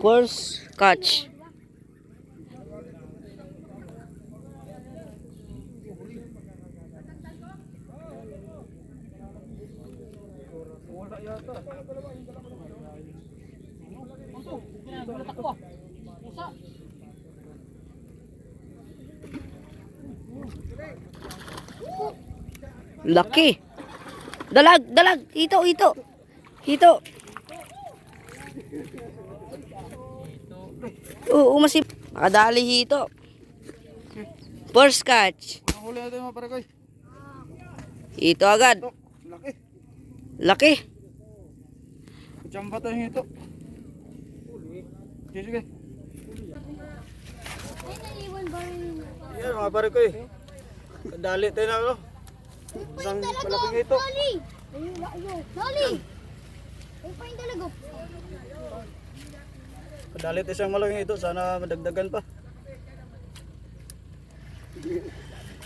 Course catch. Laki. Dalag, dalag. Hito, hito. Hito. Oo, umasip. Nakadali hito. First catch. Huli natin mga pare ko. Hito agad. Laki. Laki. Kutsamba tayo ito. Sige, sige. Yan mga pare ko eh. Dali tayo na ano. Isang malaking ito. Loli! Ayun, yung talaga. Kadali tayo isang malaking ito. Sana madagdagan pa.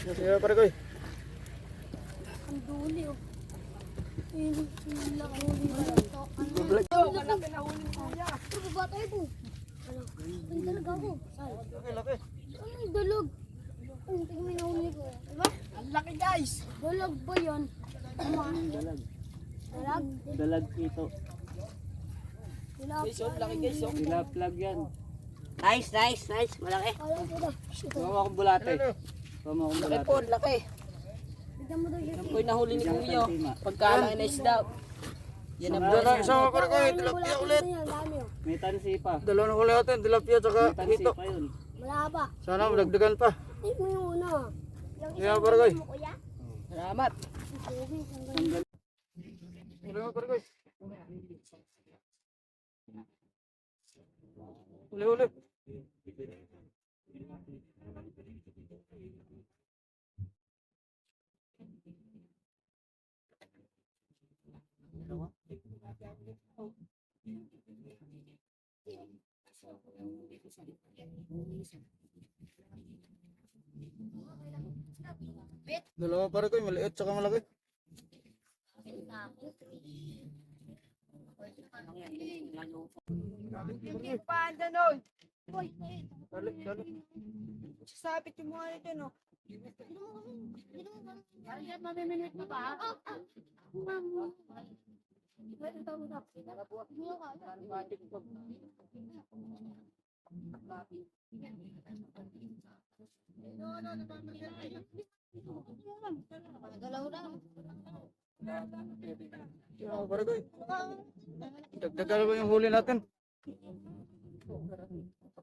Sige pare ko eh. Ang duli, oh. Ayun, laki huli ba? Ito, ano? Black. Ang laki na huli mo. Ito, baba tayo po. Ano? Talaga ako. Laki, laki. Ano yung dalog? Ang tingin nahuli ko. Diba? Ang laki guys! Dalog ba yun? Dalag. Dalag? Dalag ito. Dilap. laki guys. Tilaplag yan. Nice, nice, nice. Malaki. Tama akong bulate. Tama akong bulate. laki. Daw siya. Yan po nahuli ni Kuya. Santima. Pagkala na isda. Yan ang Dala, isang mga pare ko eh. Tilapia ulit. Oh. May tansi pa. Dalawa na huli natin. Tilapia tsaka ito. pa yun. Malaba. Sana madagdagan pa. Ay, mo yung una. Yung Sige mga pare ko eh. mo, kuya. Salamat. Tanggal. Huli mga pare ko eh. Huli, huli. Dalawa pare ko eh. Maliit tsaka malaki. Dali, dali. Sabit yung mga nito, no? Parang mamimilit mo ba? Ah, ah. Ma'am. Wait, ito mo na. Hindi ko kaya. Galaw lang. Yeah, pare ko eh. Dagdagan ba yung huli natin?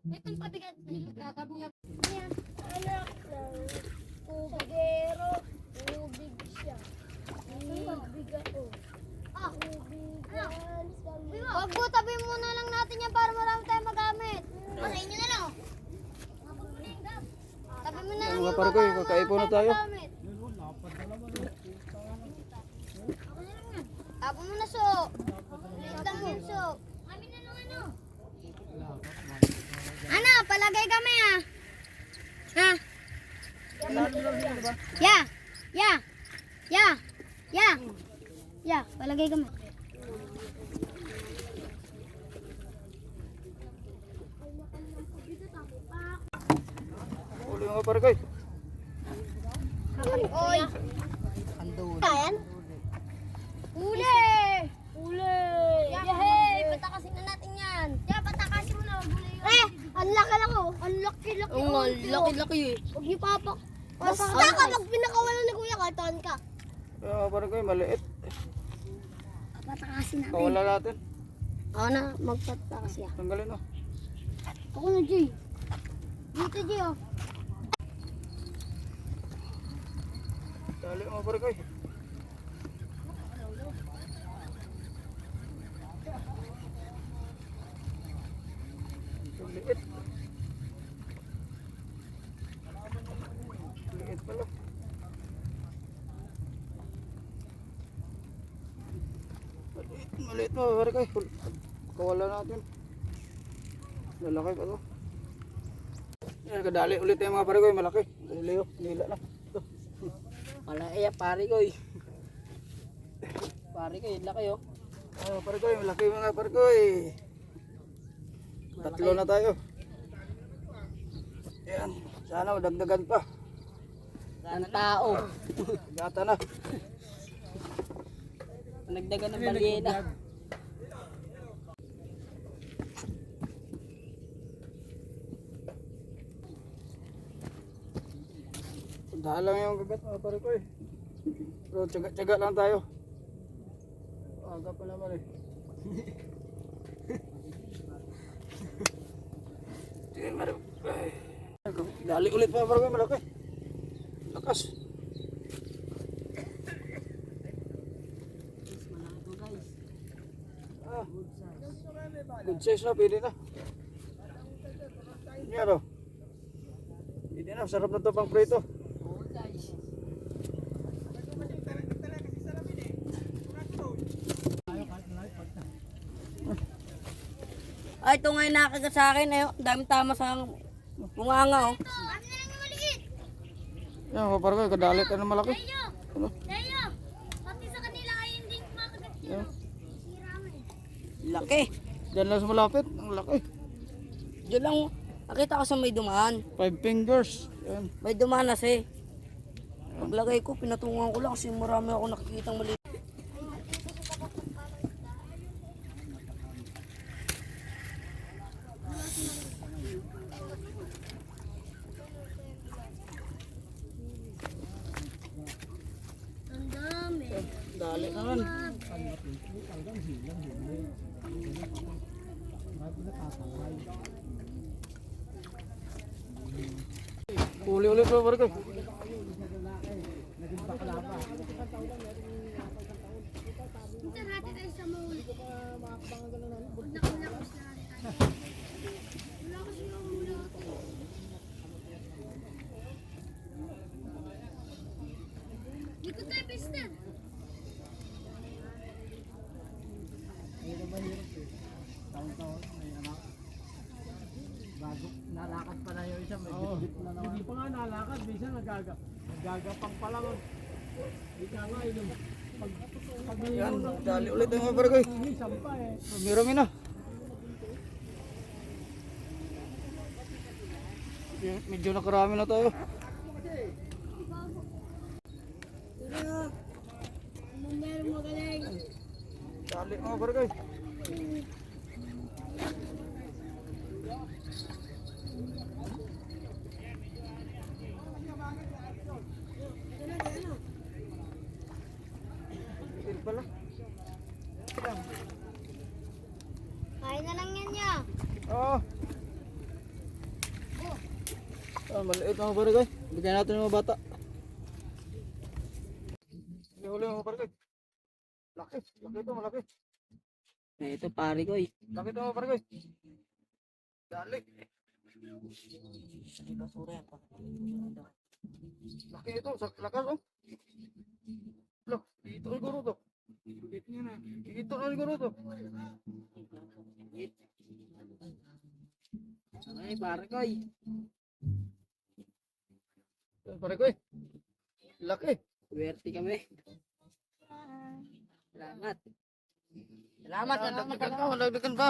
Ito yung pabigat. Kakabigat. Yan. Anak lang. Tubigero. Tubig siya. Tubig ako. Ah. Tubigan sa Wag po, tabi muna lang natin yan para marami tayong magamit. Sa inyo na lang. Tabi mo na lang yung mga Kakaipon na tayo. magamit. Mo na, so. Liit lang yun, so. Kami na lang, ano. Ano, palagay kami ah. Ha? Ya. Ya. Ya. Ya. Ya, palagay kami. Mga pare ko eh. Oy. Kayan? Uli! Uli! Yahey! Patakasin na natin yan. Yeah, patakasin mo na. Eh, ang laki lang oh. Ang laki-laki. Oo nga, laki-laki eh. Huwag niyo papak. Basta kapag pinakawalan ni Kuya, ka. Kaya mga pare ko eh. Maliit. Patakasin natin. Kawala natin. Ako na, magpatakas siya. Tanggalin oh. Ako na, Jay. Dito, Jay, oh. Dali mga pare ko Maliit, mga pare eh. Kawala natin. Lalaki pa to. Yan, kadali ulit yung mga pare ko eh. Malaki. Leo, nila na. Ito. Malaki yan, pare ko eh. Pare ko, yun laki oh. Ah, pare ko, malaki mga pare ko eh. Tatlo na tayo. Yan, sana dagdagan pa. Ang tao. Gata na. Nagdagan ng balyena. Dahil lang yung gagat mga pare ko eh. Pero tsaga-tsaga lang tayo. Aga pa naman eh. Dali ulit pa pare ko, malaki. Lakas. Size na, pwede na. Yan o. Pwede na, sarap na to pang prito. Ay, ito nga yung nakagat sa akin. Eh. Ang dami tama sa bunganga. Oh. Kami na lang yung maliit. Yan, mga pare ko, kadalit na malaki. Ano? Ay. Laki. Diyan lang sa malapit, ang laki. Diyan lang. Nakita ko sa may dumaan. Five fingers. Yan. May dumaan na si. Paglagay ko, pinatungan ko lang kasi marami ako nakikitang mali. Ang dami. Dali naman. Uli ulit pa pare ko. Minsan hati tayo sa mall. Pag nakulakos na hati tayo. Wala kasi yung mula. Dito tayo, Mister. Bago nalakad pa na yung isa, may bitbit na naman. Hindi pa nga nalakad, minsan nagaga, nagagapang pa lang. Hindi ka nga, yun. Pag, pag Yan, dali ulit ang mga ko. isang pa eh. Mirami na. Medyo- nakarami na tayo. Dali mga pare Kain na lang yan niya. Oo. Ah, maliit mga ko. Bigyan natin ng mga bata. Huli huli mga ko. Laki, laki ito, malaki. Eh, ito pare ko eh. Laki ito mga ko. Dali. Laki ito, sa lakas oh. Look, dito ay guro to. Dito yun eh. Dito ay guro to. Ay, pare ko eh. Pare ko eh. Laki. Swerte kami. Salamat. Salamat, salamat. Dagdagan pa, dagdagan pa.